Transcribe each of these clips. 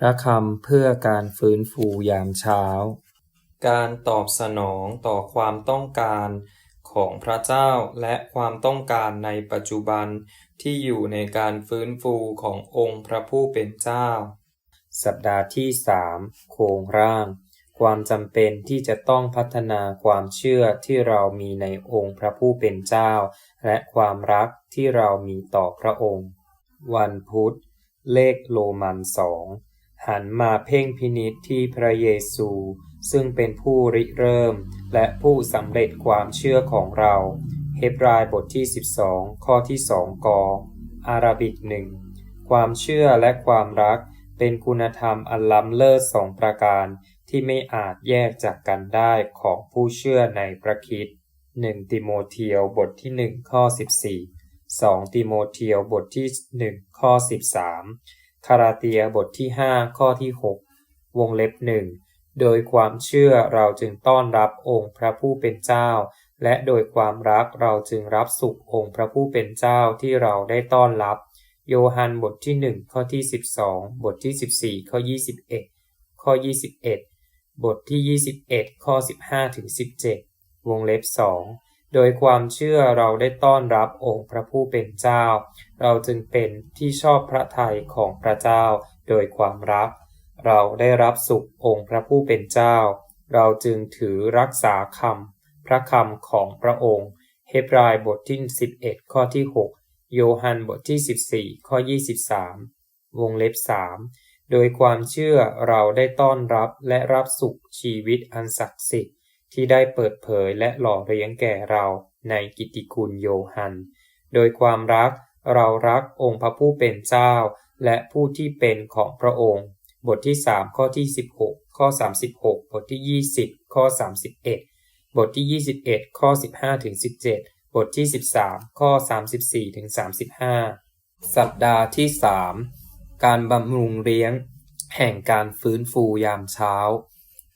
พระคำเพื่อการฟื้นฟูยามเช้า การตอบสนองต่อความต้องการของพระเจ้าและความต้องการในปัจจุบันที่อยู่ในการฟื้นฟูขององค์พระผู้เป็นเจ้า สัปดาห์ที่สามโครงร่าง ความจำเป็นที่จะต้องพัฒนาความเชื่อที่เรามีในองค์พระผู้เป็นเจ้า และความรักที่เรามีต่อพระองค์ วันพุธ เลขโรมันสอง หันมาเพ่งพินิจที่พระเยซู ซึ่งเป็นผู้ริเริ่ม และผู้สำเร็จความเชื่อของเรา เฮบรายบทที่ 12 ข้อที่สองกออาราบิกหนึ่งความเชื่อและความรักเป็นคุณธรรมอันล้ำเลิศสองประการที่ไม่อาจแยกจากกันได้ของผู้เชื่อในพระคริสต์หนึ่งติโมเทียวบทที่หนึ่งข้อสิบสี่สองติโมเทียวบทที่หนึ่งข้อสิบาม คาราเตียบทที่ห้าข้อที่หกวงเล็บหนึ่งโดยความเชื่อเราจึงต้อนรับองค์พระผู้เป็นเจ้า และโดยความรักเราจึงรับสุของค์พระผู้เป็นเจ้าที่เราได้ต้อนรับ โยฮันบทที่หนึ่งข้อที่สิบสองบทที่สิบสี่ข้อยี่สิบเอ็ดข้อยี่สิบเอ็ดบทที่ 21 ข้อ 15ถึง17 วงเล็บ2 โดยความเชื่อเราได้ต้อนรับองค์พระผู้เป็นเจ้า เราจึงเป็นที่ชอบพระทัยของพระเจ้า โดยความรัก เราได้รับสุของค์พระผู้เป็นเจ้า เราจึงถือรักษาคำพระคำของพระองค์ เฮบรายบทที่ 11 ข้อที่ 6 โยฮันบทที่ 14 ข้อ 23 วงเล็บ 3 โดยความเชื่อเราได้ต้อนรับและรับสุขชีวิตอันศักดิ์สิทธิ์ ที่ได้เปิดเผยและหล่อเลี้ยงแก่เราในกิตติคุณโยฮัน โดยความรักเรารักองค์พระผู้เป็นเจ้า และผู้ที่เป็นของพระองค์ บทที่ 3 ข้อที่ 16 ข้อ 36 บทที่ 20 ข้อ 31 บทที่ 21 ข้อ 15ถึง17 บทที่ 13 ข้อ 34ถึง35 สัปดาห์ที่ 3 การบำรุงเลี้ยง แห่งการฟื้นฟูยามเช้า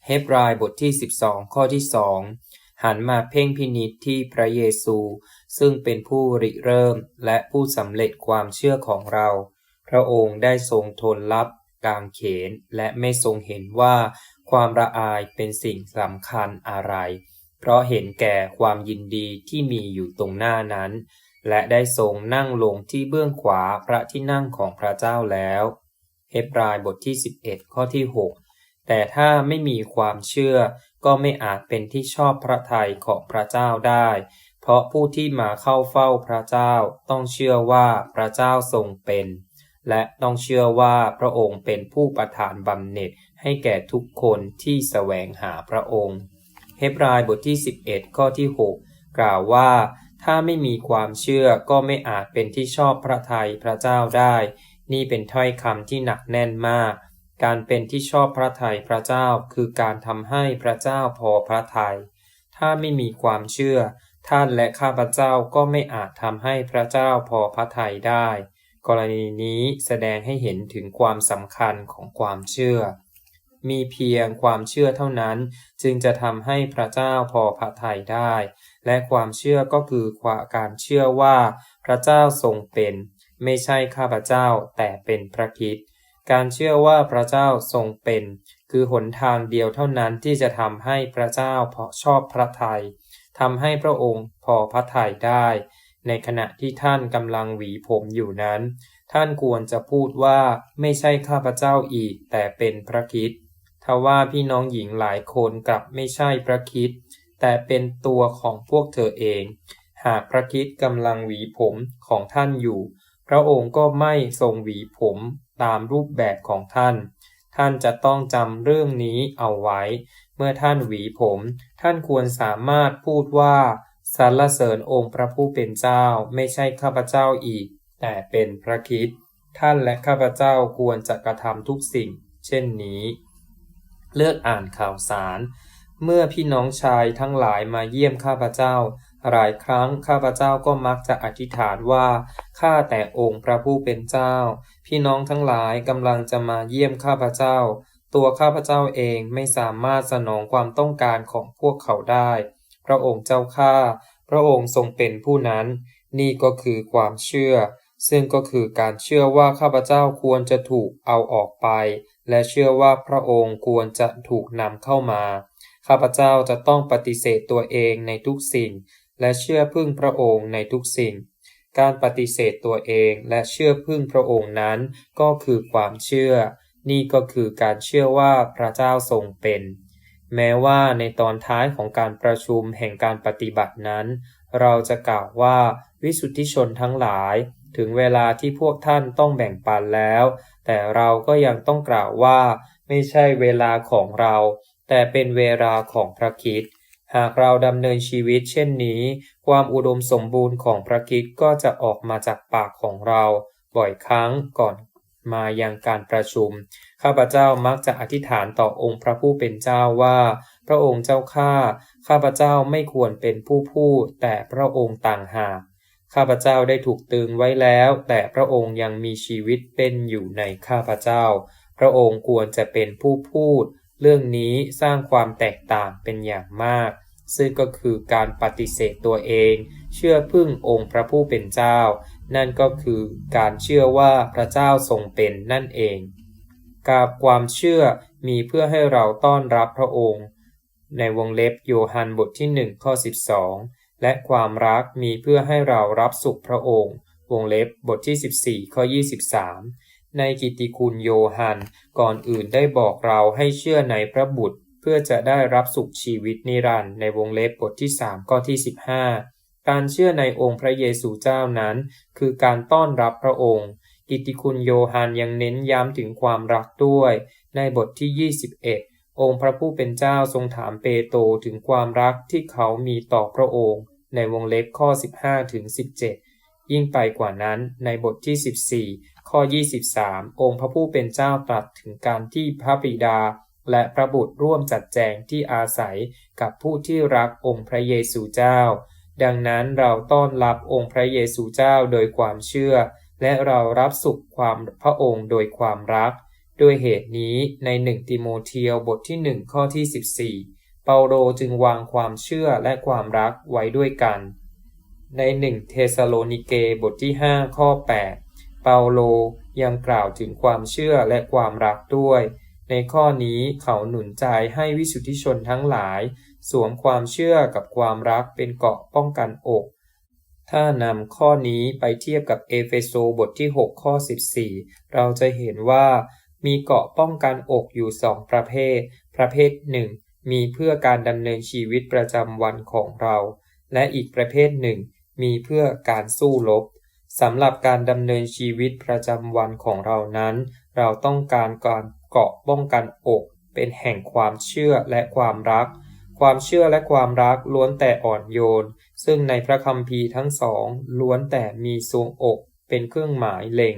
เฮบรายบทที่ 12 ข้อที่สองหันมาเพ่งพินิษที่พระเยซู ซึ่งเป็นผู้ริเริ่มและผู้สำเร็จความเชื่อของเรา พระองค์ได้ทรงทนรับกางเขนและไม่ทรงเห็นว่าความระอายเป็นสิ่งสำคัญอะไร เพราะเห็นแก่ความยินดีที่มีอยู่ตรงหน้านั้น และได้ทรงนั่งลงที่เบื้องขวาพระที่นั่งของพระเจ้าแล้ว เฮบรายบทที่ 11 ข้อที่ 6 แต่ถ้าไม่มีความเชื่อก็ไม่อาจเป็นที่ชอบพระทัยของพระเจ้าได้ เพราะผู้ที่มาเข้าเฝ้าพระเจ้าต้องเชื่อว่าพระเจ้าทรงเป็น และต้องเชื่อว่าพระองค์เป็นผู้ประทานบำเหน็จให้แก่ทุกคนที่แสวงหาพระองค์ เฮบรายบทที่ 11 ข้อที่ 6 กล่าวว่า ถ้าไม่มีความเชื่อก็ไม่อาจเป็นที่ชอบพระทัยพระเจ้าได้ นี่เป็นถ้อยคำที่หนักแน่นมาก การเป็นที่ชอบพระทัยพระเจ้าคือการทำให้พระเจ้าพอพระทยัย ถ้าไม่มีความเชื่อ ท่านและข้าพเจ้าก็ไม่อาจทำให้พระเจ้าพอพระทัยได้ กรณีนี้แสดงให้เห็นถึงความสำคัญของความเชื่อ มีเพียงความเชื่อเท่านั้น จึงจะทำให้พระเจ้าพอพระทัยได้ และความเชื่อก็คือการเชื่อว่า พระเจ้าทรงเป็น ไม่ใช่ข้าพเจ้าแต่เป็นพระคิด การเชื่อว่าพระเจ้าทรงเป็น คือหนทางเดียวเท่านั้นที่จะทำให้พระเจ้าพอชอบพระทยัยทำให้พระองค์พอพระทัยได้ ในขณะที่ท่านกำลังหวีผมอยู่นั้น ท่านควรจะพูดว่าไม่ใช่ข้าพเจ้าอีกแต่เป็นพระคิดทว่าพี่น้องหญิงหลายคนกลับไม่ใช่พระคิดแต่เป็นตัวของพวกเธอเอง หากพระคิดกำลังหวีผมของท่านอยู่ พระองค์ก็ไม่ทรงหวีผม ตามรูปแบบของท่าน ท่านจะต้องจำเรื่องนี้เอาไว้ เมื่อท่านหวีผม ท่านควรสามารถพูดว่าสรรเสริญองค์พระผู้เป็นเจ้าไม่ใช่ข้าพเจ้าอีก แต่เป็นพระคิดท่านและข้าพเจ้าควรจะกระทำทุกสิ่ง เช่นนี้ เลือกอ่านข่าวสาร เมื่อพี่น้องชายทั้งหลายมาเยี่ยมข้าพเจ้า หลายครั้งข้าพเจ้าก็มักจะอธิษฐานว่าข้าแต่องค์พระผู้เป็นเจ้า พี่น้องทั้งหลายกำลังจะมาเยี่ยมข้าพเจ้า ตัวข้าพเจ้าเองไม่สามารถสนองความต้องการของพวกเขาได้ พระองค์เจ้าข้าพระองค์ทรงเป็นผู้นั้น นี่ก็คือความเชื่อ ซึ่งก็คือการเชื่อว่าข้าพเจ้าควรจะถูกเอาออกไป และเชื่อว่าพระองค์ควรจะถูกนำเข้ามา ข้าพเจ้าจะต้องปฏิเสธตัวเองในทุกสิ่ง และเชื่อพึ่งพระองค์ในทุกสิ่ง การปฏิเสธตัวเองและเชื่อพึ่งพระองค์นั้นก็คือความเชื่อ นี่ก็คือการเชื่อว่าพระเจ้าทรงเป็น แม้ว่าในตอนท้ายของการประชุมแห่งการปฏิบัตินั้น เราจะกล่าวว่าวิสุทธิชนทั้งหลาย ถึงเวลาที่พวกท่านต้องแบ่งปันแล้ว แต่เราก็ยังต้องกล่าวว่า ไม่ใช่เวลาของเรา แต่เป็นเวลาของพระคิด หากเราดำเนินชีวิตเช่นนี้ ความอุดมสมบูรณ์ของพระคิดก็จะออกมาจากปากของเราบ่อยครั้งก่อนมายังการประชุม ข้าพเจ้ามักจะอธิษฐานต่อองค์พระผู้เป็นเจ้าว่า พระองค์เจ้าข้า ข้าพเจ้าไม่ควรเป็นผู้พูดแต่พระองค์ต่างหาก ข้าพเจ้าได้ถูกตึงไว้แล้ว แต่พระองค์ยังมีชีวิตเป็นอยู่ในข้าพเจ้า พระองค์ควรจะเป็นผู้พูด เรื่องนี้สร้างความแตกต่างเป็นอย่างมาก ซึ่งก็คือการปฏิเสธตัวเอง เชื่อพึ่งองค์พระผู้เป็นเจ้า นั่นก็คือการเชื่อว่าพระเจ้าทรงเป็นนั่นเองกับความเชื่อมีเพื่อให้เราต้อนรับพระองค์ ในวงเล็บโยฮันบทที่1ข้อ12 และความรักมีเพื่อให้เรารับสุขพระองค์ วงเล็บบทที่ 14ข้อ23 ในกิตติคุณโยฮันก่อนอื่นได้บอกเราให้เชื่อในพระบุตร เพื่อจะได้รับสุขชีวิตนิรันดร์ในวงเล็บบทที่ 3 ข้อที่ 15 การเชื่อในองค์พระเยซูเจ้านั้น คือการต้อนรับพระองค์ กิตติคุณโยฮันยังเน้นย้ำถึงความรักด้วย ในบทที่ 21 องค์พระผู้เป็นเจ้าทรงถามเปโตรถึงความรักที่เขามีต่อพระองค์ ในวงเล็บข้อ 15ถึง17 ยิ่งไปกว่านั้นในบทที่ 14 ข้อ 23 องค์พระผู้เป็นเจ้าตรัสถึงการที่พระบิดา และพระบุตรร่วมจัดแจงที่อาศัยกับผู้ที่รักองค์พระเยซูเจ้า ดังนั้นเราต้อนรับองค์พระเยซูเจ้าโดยความเชื่อ และเรารับสุขความพระองค์โดยความรัก ด้วยเหตุนี้ในหนึ่งติโมเทียวบทที่หนึ่งข้อที่ 14 เปาโลจึงวางความเชื่อและความรักไว้ด้วยกัน ในหนึ่งเทสโลนิเกบทที่ 5 ข้อ 8 เปาโลยังกล่าวถึงความเชื่อและความรักด้วย ในข้อนี้เขาหนุนใจให้วิสุทธิชนทั้งหลาย สวมความเชื่อกับความรักเป็นเกราะป้องกันอก ถ้านำข้อนี้ไปเทียบกับเอเฟโซบทที่ 6 ข้อ 14 เราจะเห็นว่ามีเกราะป้องกันอกอยู่สองประเภท ประเภทหนึ่งมีเพื่อการดำเนินชีวิตประจำวันของเรา และอีกประเภทหนึ่ง มีเพื่อการสู้รบสำหรับการดำเนินชีวิตประจำวันของเรานั้น เราต้องการการ เกาะป้องกันอก เป็นแห่งความเชื่อและความรัก ความเชื่อและความรักล้วนแต่อ่อนโยน ซึ่งในพระคัมภีร์ทั้งสองล้วนแต่มีทรวงอก เป็นเครื่องหมายเล็ง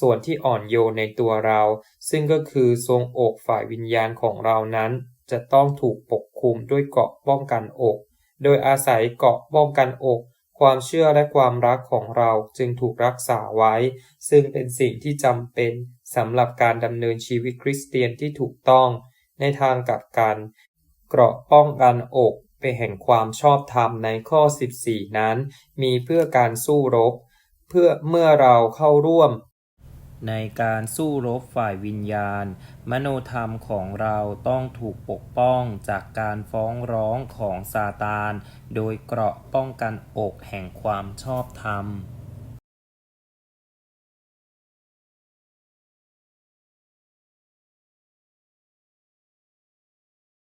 ส่วนที่อ่อนโยนในตัวเรา ซึ่งก็คือทรวงอกฝ่ายวิญญาณของเรานั้น จะต้องถูกปกคลุมด้วยเกาะป้องกันอก โดยอาศัยเกาะป้องกันอกความเชื่อและความรักของเราจึงถูกรักษาไว้ ซึ่งเป็นสิ่งที่จำเป็น สำหรับการดำเนินชีวิตคริสเตียนที่ถูกต้อง ในทางกับกันเกราะป้องกันอกเป็นแห่งความชอบธรรมในข้อ 14 นั้น มีเพื่อการสู้รบ เพื่อเมื่อเราเข้าร่วม ในการสู้รบฝ่ายวิญญาณ มโนธรรมของเราต้องถูกปกป้องจากการฟ้องร้องของซาตาน โดยเกราะป้องกันอกแห่งความชอบธรรม